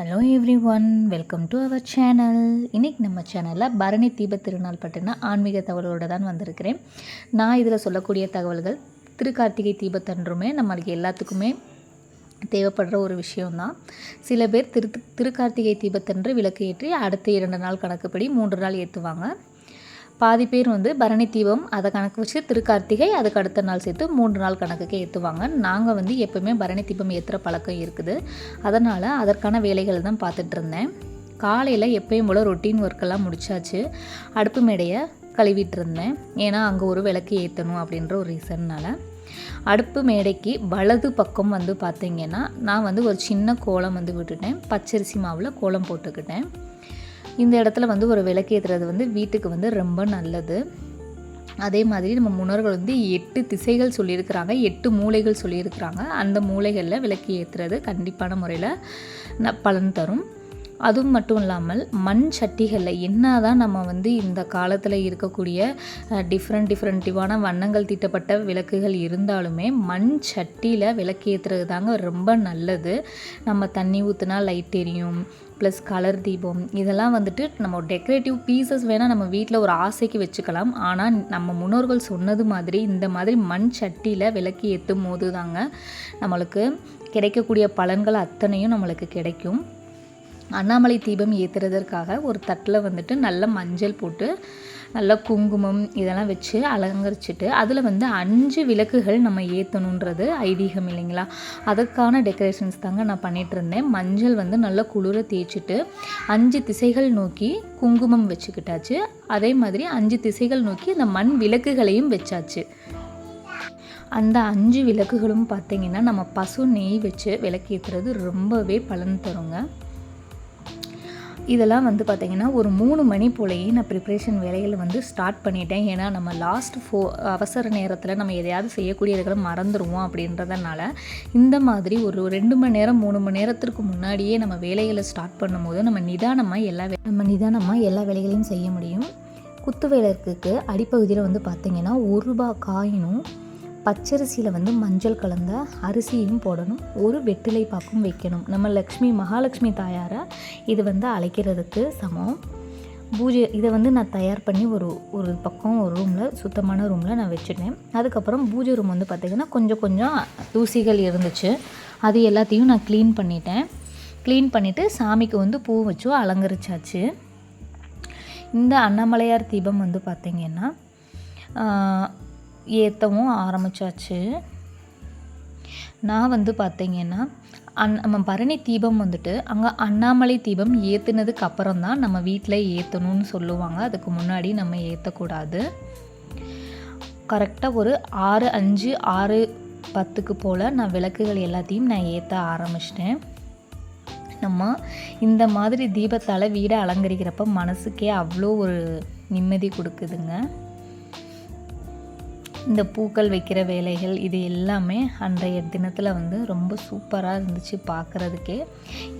Hello everyone welcome to our channel இன்றைக்கி நம்ம சேனலில் பரணி தீப திருநாள் பற்றின ஆன்மீக தகவலோடு தான் வந்திருக்கிறேன். நான் இதில் சொல்லக்கூடிய தகவல்கள் திருக்கார்த்திகை தீபத்தன்றுமே நம்மளுக்கு எல்லாத்துக்குமே தேவைப்படுற ஒரு விஷயம்தான். சில பேர் திரு திருக்கார்த்திகை தீபத்தன்று விளக்கு ஏற்றி அடுத்த இரண்டு நாள் கணக்குப்படி மூன்று நாள் ஏற்றுவாங்க பாதி பேர் வந்து பரணி தீபம் அதை கணக்கு வச்சு திருக்கார்த்திகை அதுக்கு அடுத்த நாள் சேர்த்து மூன்று நாள் கணக்குக்கு ஏற்றுவாங்க நாங்கள் வந்து எப்போவுமே பரணி தீபம் ஏற்றுற பழக்கம் இருக்குது. அதனால் அதற்கான வேலைகள் தான் பார்த்துட்டு இருந்தேன். காலையில் எப்பயும் போல் ரொட்டீன் ஒர்க்கெல்லாம் முடிச்சாச்சு. அடுப்பு மேடையை கழுவிட்டு இருந்தேன். ஏன்னா அங்கே ஒரு விளக்கு ஏற்றணும் அப்படின்ற ஒரு ரீசன்னால். அடுப்பு மேடைக்கு வலது பக்கம் வந்து பார்த்திங்கன்னா நான் வந்து ஒரு சின்ன கோலம் வந்து விட்டுட்டேன். பச்சரிசி மாவில் கோலம் போட்டுக்கிட்டேன். இந்த இடத்துல வந்து ஒரு விளக்கேற்றுறது வந்து வீட்டுக்கு வந்து ரொம்ப நல்லது. அதே மாதிரி நம்ம முன்னோர்கள் வந்து எட்டு திசைகள் சொல்லியிருக்கிறாங்க எட்டு மூளைகள் சொல்லியிருக்கிறாங்க. அந்த மூளைகளில் விளக்கு ஏற்றுறது கண்டிப்பான முறையில் ந பலன் தரும். அதுவும் மட்டும் இல்லாமல் மண் சட்டிகளில் என்ன தான் நம்ம வந்து இந்த காலத்தில் இருக்கக்கூடிய டிஃப்ரெண்ட் டிஃப்ரெண்ட்டிவான வண்ணங்கள் தீட்டப்பட்ட விளக்குகள் இருந்தாலுமே மண் சட்டியில் விளக்கு ஏற்றுறது தாங்க ரொம்ப நல்லது. நம்ம தண்ணி ஊற்றுனா லைட் எரியும். ப்ளஸ் கலர் தீபம் இதெல்லாம் வந்துட்டு நம்ம டெக்கரேட்டிவ் பீசஸ் வேணால் நம்ம வீட்டில் ஒரு ஆசைக்கு வச்சுக்கலாம். ஆனால் நம்ம முன்னோர்கள் சொன்னது மாதிரி இந்த மாதிரி மண் சட்டியில் விளக்கு ஏற்றும் போது தாங்க நம்மளுக்கு கிடைக்கக்கூடிய பலன்கள் அத்தனையும் நம்மளுக்கு கிடைக்கும். அண்ணாமலை தீபம் ஏற்றுறதற்காக ஒரு தட்டில் வந்துட்டு நல்ல மஞ்சள் போட்டு நல்லா குங்குமம் இதெல்லாம் வச்சு அலங்கரிச்சிட்டு அதில் வந்து அஞ்சு விளக்குகள் நம்ம ஏற்றணுன்றது ஐதீகம் இல்லைங்களா? அதற்கான டெக்கரேஷன்ஸ் தாங்க நான் பண்ணிகிட்டு இருந்தேன் மஞ்சள் வந்து நல்லா குளிர தேய்ச்சிட்டு அஞ்சு திசைகள் நோக்கி குங்குமம் வச்சுக்கிட்டாச்சு. அதே மாதிரி அஞ்சு திசைகள் நோக்கி அந்த மண் விளக்குகளையும் வச்சாச்சு. அந்த அஞ்சு விளக்குகளும் பார்த்திங்கன்னா நம்ம பசு நெய் வச்சு விளக்கேற்றுறது ரொம்பவே பலன் தருங்க. இதெல்லாம் வந்து பார்த்திங்கன்னா ஒரு மூணு மணி போலேயே நான் ப்ரிப்ரேஷன் வேலையில் வந்து ஸ்டார்ட் பண்ணிட்டேன். ஏன்னா நம்ம லாஸ்ட் ஃபோ அவசர நேரத்தில் நம்ம எதையாவது செய்யக்கூடியதுகளை மறந்துடுவோம் அப்படின்றதுனால இந்த மாதிரி ஒரு ரெண்டு மணி நேரம் மூணு மணி நேரத்திற்கு முன்னாடியே நம்ம வேலைகளை ஸ்டார்ட் பண்ணும்போது நம்ம நிதானமாக எல்லா நம்ம நிதானமாக எல்லா வேலைகளையும் செய்ய முடியும். குத்து வேலைக்கு அடிப்பகுதியில் வந்து பார்த்திங்கன்னா ஒரு ரூபா காயினும் பச்சரிசியில் வந்து மஞ்சள் கலந்த அரிசியும் போடணும். ஒரு வெற்றிலை பாக்கும் வைக்கணும். நம்ம லக்ஷ்மி மகாலட்சுமி தாயாரை இது வந்து அழைக்கிறதுக்கு சமம். பூஜை இதை வந்து நான் தயார் பண்ணி ஒரு ஒரு பக்கம் ஒரு ரூமில் சுத்தமான ரூமில் நான் வச்சுட்டேன் அதுக்கப்புறம் பூஜை ரூம் வந்து பார்த்திங்கன்னா கொஞ்சம் கொஞ்சம் தூசிகள் இருந்துச்சு. அது எல்லாத்தையும் நான் க்ளீன் பண்ணிட்டேன். க்ளீன் பண்ணிவிட்டு சாமிக்கு வந்து பூ வச்சு அலங்கரிச்சாச்சு. இந்த அண்ணாமலையார் தீபம் வந்து பார்த்திங்கன்னா ஏற்றவும் ஆரம்பித்தாச்சு நான் வந்து பார்த்திங்கன்னா அன் நம்ம பரணி தீபம் வந்துட்டு அங்கே அண்ணாமலை தீபம் ஏற்றுனதுக்கு அப்புறம் தான் நம்ம வீட்டில் ஏற்றணும்னு சொல்லுவாங்க. அதுக்கு முன்னாடி நம்ம ஏற்றக்கூடாது கரெக்டாக ஒரு ஆறு அஞ்சு ஆறு பத்துக்கு போல் நான் விளக்குகள் எல்லாத்தையும் நான் ஏற்ற ஆரம்பிச்சிட்டேன். நம்ம இந்த மாதிரி தீபத்தால் வீடை அலங்கரிக்கிறப்ப மனசுக்கே அவ்வளோ ஒரு நிம்மதி கொடுக்குதுங்க. இந்த பூக்கள் வைக்கிற வேலைகள் இது எல்லாமே அன்றைய தினத்தில் வந்து ரொம்ப சூப்பராக இருந்துச்சு பார்க்குறதுக்கே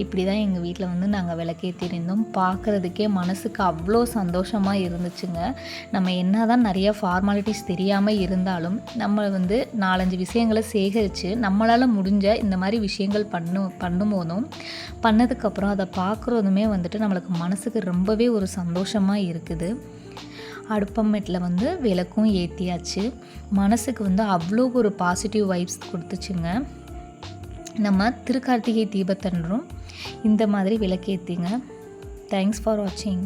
இப்படி தான் எங்கள் வீட்டில் வந்து நாங்கள் விளக்கேற்றிருந்தோம் பார்க்குறதுக்கே மனசுக்கு அவ்வளோ சந்தோஷமாக இருந்துச்சுங்க. நம்ம என்ன தான் நிறைய ஃபார்மாலிட்டிஸ் தெரியாமல் இருந்தாலும் நம்ம வந்து நாலஞ்சு விஷயங்களை சேகரித்து நம்மளால் முடிஞ்ச இந்த மாதிரி விஷயங்கள் பண்ணும் பண்ணும்போதும் பண்ணதுக்கப்புறம் அதை பார்க்குறதுமே வந்துட்டு நம்மளுக்கு மனசுக்கு ரொம்பவே ஒரு சந்தோஷமாக இருக்குது. அடுப்பம்மெட்டில் வந்து விளக்கும் ஏற்றியாச்சு மனசுக்கு வந்து அவ்வளோ ஒரு பாசிட்டிவ் வைப்ஸ் கொடுத்துச்சுங்க. நம்ம திருக்கார்த்திகை தீபத்தன்றும் இந்த மாதிரி விளக்கேற்றிங்க தேங்க்ஸ் ஃபார் வாட்சிங்